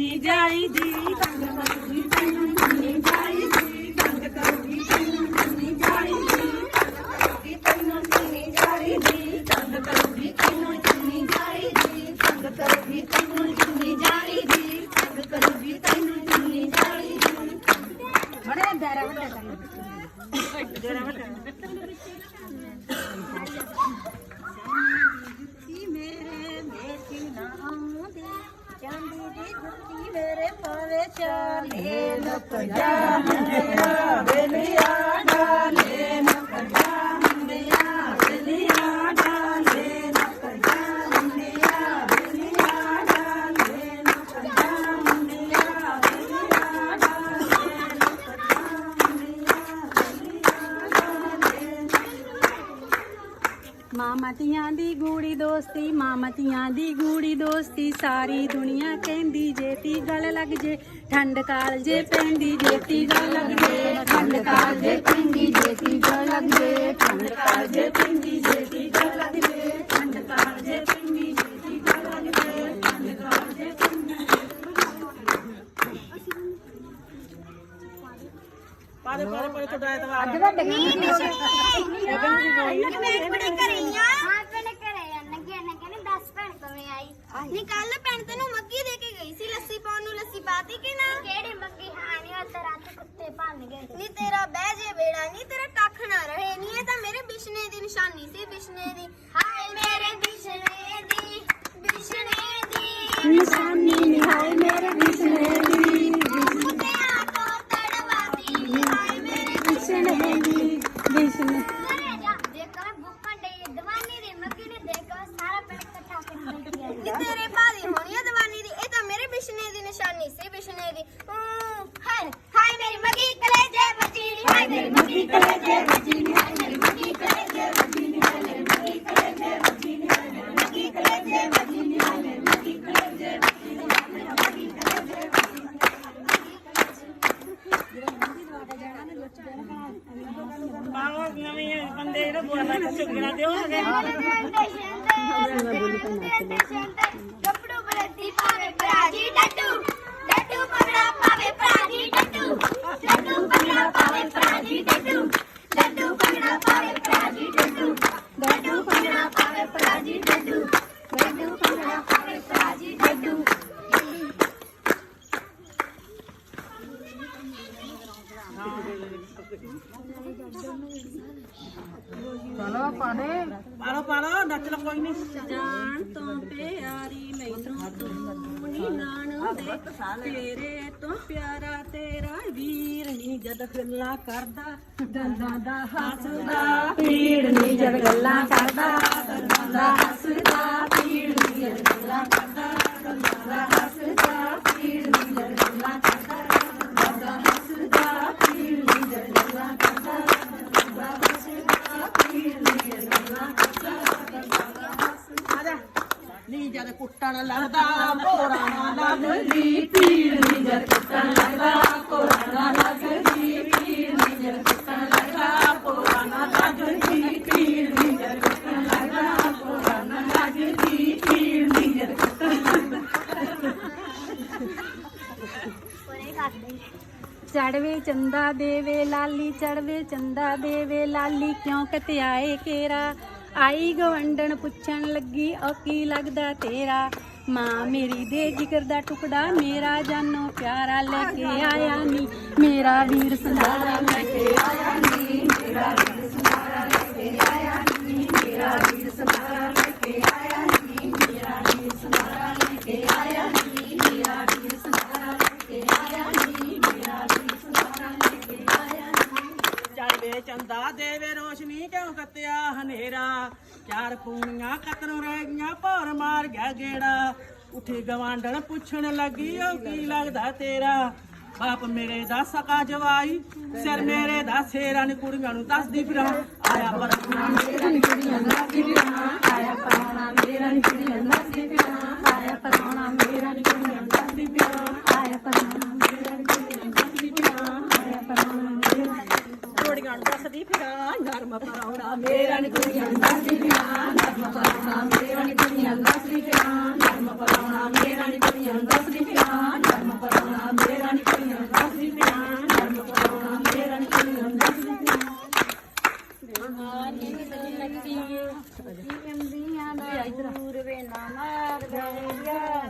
ਚੁੰਨੀ ਜਾਈਦੀ ਤੰਗ ਕਰੂਗੀ ਤੈਨੂੰ ਚੁੰਨੀ ਜਾਈਦੀ ਤੰਗ ਕਰੂਗੀ ਤੈਨੂੰ ਚੁੰਨੀ ਜਾਈਦੀ ਤੈਨੂੰ ਚੁੰਨੀ ਜਾਈਦੀ ਤੰਗ ਕਰੂਗੀ ਤੈਨੂੰ ਚੁੰਨੀ ਜਾਈਦੀ ਤੰਗ ਕਰੂਗੀ ਤੈਨੂੰ ਚੁੰਨੀ ਜਾਈਦੀ ਤੰਗ ਕਰੂਗੀ ਤੈਨੂੰ ਚੁੰਨੀ ਜਾਈਦੀ ਬੜੇ ਡਰਾ ਵੱਡਾ ਜਰਾ ਵੱਡਾ ਜੁੱਤੀ ਮੇਰੇ ਮੇਤੀ ਨਾ ਆਉਂਦੀ ਚਾਂਦੀ ਦੀ ਜੁੱਤੀ ਮੇਰੇ ਪਾਵੇ ਚਾਲੇ ਲੁਕ ਜਾ ਮੁੰਡਿਆ ਵੇਲਿਆ ਮਾਮਤੀਆਂ ਦੀ ਗੂੜੀ ਦੋਸਤੀ ਮਾਮਤੀਆਂ ਦੀ ਗੂੜੀ ਦੋਸਤੀ ਸਾਰੀ ਦੁਨੀਆ ਕਹਿੰਦੀ ਜੇਤੀ ਗੱਲ ਲੱਗ ਜੇ ਠੰਡ ਕਾਲ ਜੇ ਪੈਂਦੀ ਜੇਤੀ ਗੱਲ ਲੱਗ ਜੇ ਠੰਡ ਕਾਲ ਜੇ ਪੈਂਦੀ ਜੇਤੀ ਗੱਲ ਲੱਗ ਜੇ ਠੰਡ ਕਾਲ ਜੇ ਪੈਂਦੀ ਜੇਤੀ ਗੱਲ ਲੱਗ ਜੇ ਠੰਡ ਕਾਲ ਜੇ ਪੈਂਦੀ ਜੇਤੀ ਗੱਲ ਲੱਗ ਜੇ ਠੰਡ ਕਾਲ ਜੇ ਪੈਂਦੀ ਪਾਰੇ ਪਾਰੇ ਪਾਰੇ ਤੁਹਾਡਾ ਐਤਵਾਰ ਅੱਜ ਵੱਡੇ ਨਿਕਲ ਪੈਣ ਤੈਨੂੰ ਮੱਗੀ ਦੇ ਕੇ ਗਈ ਸੀ ਲੱਸੀ ਪਾਉਣ ਨੂੰ ਲੱਸੀ ਪਾਤੀ ਕਿ ਨਾ? ਕਿਹੜੀ ਮੱਗੀ ਹਾਂ ਨਹੀਂ ਉਹ ਤੇਰਾ ਤੇ ਕੁੱਤੇ ਭੰਨ ਗਏ ਨੀ ਤੇਰਾ ਬਹਿ ਜੇ ਬੇੜਾ ਨਹੀਂ ਤੇਰਾ ਕੱਖ ਨਾ ਰਹੇ। ਨਹੀਂ ਇਹ ਤਾਂ ਮੇਰੇ ਬਿਸ਼ਨੇ ਦੀ ਨਿਸ਼ਾਨੀ ਸੀ ਬਿਸ਼ਨੇ ਦੀ। ਹਾਏ ਮੇਰੇ ਬਿਸ਼ਨੇ ਦੀ ਬਿਸ਼ਨੇ ਦੀ। ਨਿਸ਼ਾਨੀ ਨਿਹਾਏ ਮੇਰੇ ਬਿਸ਼ਨੇ ਦੀ ਹੂੰ, ਹਾਏ ਹਾਏ ਮੇਰੀ ਮੱਗੀ ਕਲੇਜੇ Need to do. ਪਾਲੋ ਪਾਲੋ ਨੱਚ ਕੋਈ ਨਹੀਂ ਜਾਣ ਤੋਂ ਪਿਆਰੀ ਮੈਨੂੰ ਤੂੰ ਨੀ ਨਾਣ ਦੇ। ਤੇਰੇ ਤੋਂ ਪਿਆਰਾ ਤੇਰਾ ਵੀਰ ਨੀ ਜਦ ਗੱਲਾਂ ਕਰਦਾ। ਦੰਦਾਂ ਦਾ ਹੱਸਦਾ ਪੀੜ ਨੀ ਜਦ ਗੱਲਾਂ ਕਰਦਾ। ਦੰਦਾਂ ਦਾ ਹੱਸਦਾ ਪੀੜ ਨੀ ਜਦ ਗੱਲਾਂ ਕਰਦਾ। ਦੰਦਾਂ ਦਾ ਕੁੱਟਣ ਲੱਗਦਾ ਕੋਰਾ ਲੱਗਦੀ ਪੀੜ ਨੀ ਜਦ ਕੁੱਟਣ ਲੱਗਦਾ ਕੋਰਾ ਲੱਗਦੀ ਪੀੜ ਨੀ ਜਦ ਕੁੱਟਣ ਲੱਗਦਾ ਕੋਰਾ ਲੱਗਦੀ ਪੀੜ ਨੀ ਜਦ ਕੁੱਟਣ ਲੱਗਦਾ ਕੋਰਾ ਲੱਗਦੀ ਪੀੜ ਨੀ ਜਦ ਕੁੱਟਣ ਪਰੇ ਕਰਦੇ ਚੜਵੇ ਚੰਦਾ ਦੇਵੇ ਲਾਲੀ ਚੜਵੇ ਚੰਦਾ ਦੇਵੇ ਲਾਲੀ, ਕਿਉਂ ਕਤਿਆਏ ਕੇਰਾ? ਆਈ ਗਵੰਡਣ ਪੁੱਛਣ ਲੱਗੀ, ਉਹ ਕੀ ਲੱਗਦਾ ਤੇਰਾ? ਮਾਂ ਮੇਰੀ ਦੇ ਜਿਗਰ ਦਾ ਟੁਕੜਾ, ਮੇਰਾ ਜਾਨੋ ਪਿਆਰਾ ਲੈ ਕੇ ਆਇਆ ਨੀ। ਮੇਰਾ ਵੀਰ ਸੰਧਾਰਾ ਲੈ ਕੇ ਆਇਆ ਨੀ। ਮੇਰਾ ਵੀਰ ਸੰਧਾਰਾ ਲੈ ਕੇ ਆਇਆ ਨੀ। ਮੇਰਾ ਵੀਰ ਸੰਧਾਰਾ ਲੈ ਕੇ ਆਇਆ ਨੀ। ਮੇਰਾ ਵੀਰ ਸੰਧਾਰਾ ਲੈ ਕੇ ਆਇਆ ਨੀ। ਮੇਰਾ ਵੀਰ ਸੰਧਾਰਾ ਲੈ ਕੇ ਆਇਆ ਨੀ। ਮੇਰਾ ਵੀਰ ਸੰਧਾਰਾ ਲੈ ਕੇ ਆਇਆ ਨੀ। ਚੜਵੇ ਚੰਦਾ ਦੇਵੇ ਰੋਸ਼ਨੀ ਕਿਉਂ ਕੱਤਿਆ? ਚਾਰ ਪੂਣੀਆਂ ਕਤਰੋਂ ਰਹਿ ਗਈਆਂ, ਭੌਰ ਮਾਰ ਗਿਆ ਗੇੜਾ। ਉੱਠੀ ਗਵਾਂਢਣ ਪੁੱਛਣ ਲੱਗੀ, ਉਹ ਕੀ ਲੱਗਦਾ ਤੇਰਾ? ਬਾਪ ਮੇਰੇ ਦਾ ਸਕਾ ਜਵਾਈ, ਸਿਰ ਮੇਰੇ ਦਾ ਸੇਰਾਂ ਨੀ, ਕੁੜੀਆਂ ਨੂੰ ਦੱਸਦੀ ਫਿਰਾਂ। ਆਇਆ ਪਰਖਣਾ ਮੇਰਾ ਕੁੜੀਆਂ ਦੱਸਦੀ ਪਿਆ ਆਇਆ ਪਰੌਣਾ ਮੇਰਾ ਨੂੰ ਦੱਸਦੀ ਫਿਰਾਂ ਨਰਮ ਪਰਾਉਣਾ ਮੇਰਾ ਨੀ ਨੂੰ ਦੱਸਦੀ ਫਿਰਾਂ ਨਰਮ ਪਰਾਉਣਾ ਮੇਰਾ ਨੀ ਨੂੰ ਦੱਸਦੀ ਫਿਰਾਂ ਨਰਮ ਪਰਾਉਣਾ ਮੇਰਾ ਨੀ ਨੂੰ ਦੱਸਦੀ ਫਿਰਾਂ ਨਰਮ ਪਰਾਉਣਾ ਮੇਰਾ ਨੀ ਨੂੰ ਦੱਸਦੀ ਫਿਰਾਂ। ਨਰਮ ਪਰਾਉਣਾ ਮੇਰਾ ਨੀ ਕੁੜੀਆਂ ਨੂੰ ਦੱਸਦੀ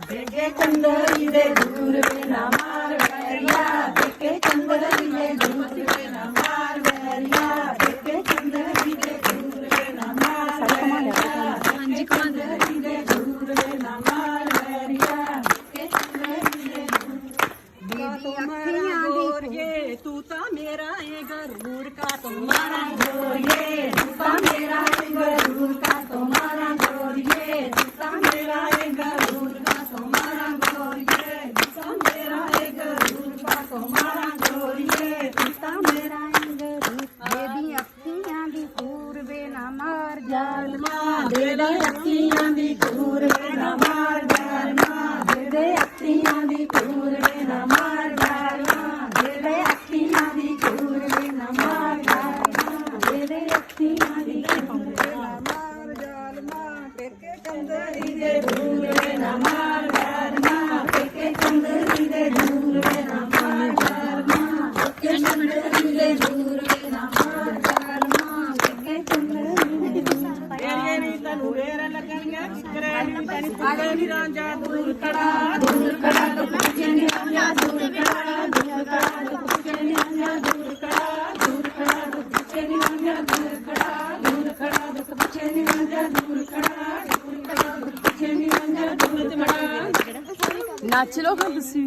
ਦੇਖੇ ਚੰਦਰੀ ਦੇ ਦੂਰ ਵੇ ਨਾ ਤੂੰ ਤਾਂ ਮੇਰਾ ਏ ਗਰੂਰ ਕਾ ਤੁਮਾਰਾ ਗੋਰੀਏ ਤੂੰ ਤਾਂ ਮੇਰਾ ਏ ਗਰੂਰ ਕਾ ਤੁਮਾਰਾ ਗੋਰੀਏ ਤੂੰ ਤਾਂ ਮੇਰਾ ਏ ਗਰੂਰ ਕਾ ਤੁਮਾਰਾ ਗੋਰੀਏ ਤੂੰ ਤਾਂ ਮੇਰਾ ਏ ਗਰੂਰ ਕਾ ਤੁਮਾਰਾ ਗੋਰੀਏ ਤੂੰ ਤਾਂ ਮੇਰਾ ਏ ਗਰੂਰ ਬੇਬੀ ਅੱਖੀਆਂ ਦੀ ਪੂਰਵੇ ਨਾ ਮਾਰ ਜਾਲ ਰਾਂਝਾ ਦੂਰ ਕੜਾ ਦੂਰ ਕੜਾ ਦੂਰ ਕੜਾ Dátilo, como se...